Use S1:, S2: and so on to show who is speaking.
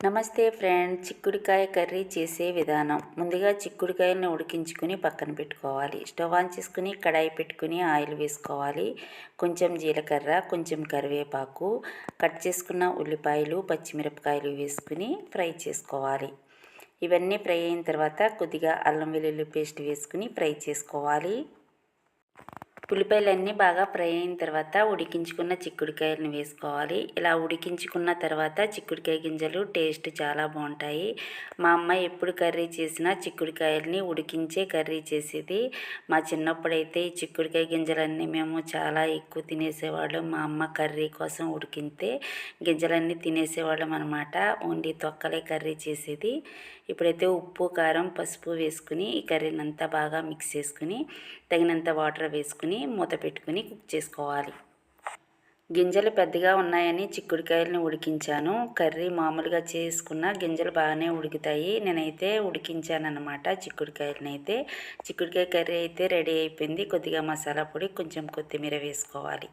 S1: నమస్తే ఫ్రెండ్ చిక్కుడుకాయ కర్రీ చేసే విధానం. ముందుగా చిక్కుడుకాయలను ఉడికించుకుని పక్కన పెట్టుకోవాలి. స్టవ్ ఆన్ చేసుకుని కడాయి పెట్టుకుని ఆయిల్ వేసుకోవాలి. కొంచెం జీలకర్ర కొంచెం కరివేపాకు కట్ చేసుకున్న ఉల్లిపాయలు పచ్చిమిరపకాయలు వేసుకుని ఫ్రై చేసుకోవాలి. ఇవన్నీ ఫ్రై అయిన తర్వాత కొద్దిగా అల్లం వెల్లుల్లి పేస్ట్ వేసుకుని ఫ్రై చేసుకోవాలి. ఉల్లిపాయలన్నీ బాగా ఫ్రై అయిన తర్వాత ఉడికించుకున్న చిక్కుడుకాయలను వేసుకోవాలి. ఇలా ఉడికించుకున్న తర్వాత చిక్కుడుకాయ గింజలు టేస్ట్ చాలా బాగుంటాయి. మా అమ్మ ఎప్పుడు కర్రీ చేసినా చిక్కుడుకాయలని ఉడికించే కర్రీ చేసేది. మా చిన్నప్పుడైతే ఈ చిక్కుడుకాయ గింజలన్నీ మేము చాలా ఎక్కువ తినేసేవాళ్ళం. మా అమ్మ కర్రీ కోసం ఉడికితే గింజలన్నీ తినేసేవాళ్ళం అనమాట ఓన్లీ తొక్కలే కర్రీ చేసేది. ఇప్పుడైతే ఉప్పు కారం పసుపు వేసుకుని ఈ కర్రీని అంతా బాగా మిక్స్ చేసుకుని తగినంత వాటర్ వేసుకుని మూత పెట్టుకుని కుక్ చేసుకోవాలి. గింజలు పెద్దగా ఉన్నాయని చిక్కుడుకాయలను ఉడికించాను. కర్రీ మామూలుగా చేసుకున్న గింజలు బాగానే ఉడుకుతాయి. నేనైతే ఉడికించాను అనమాట చిక్కుడుకాయలను అయితే. చిక్కుడుకాయ కర్రీ అయితే రెడీ అయిపోయింది. కొద్దిగా మసాలా పొడి కొంచెం కొత్తిమీర వేసుకోవాలి.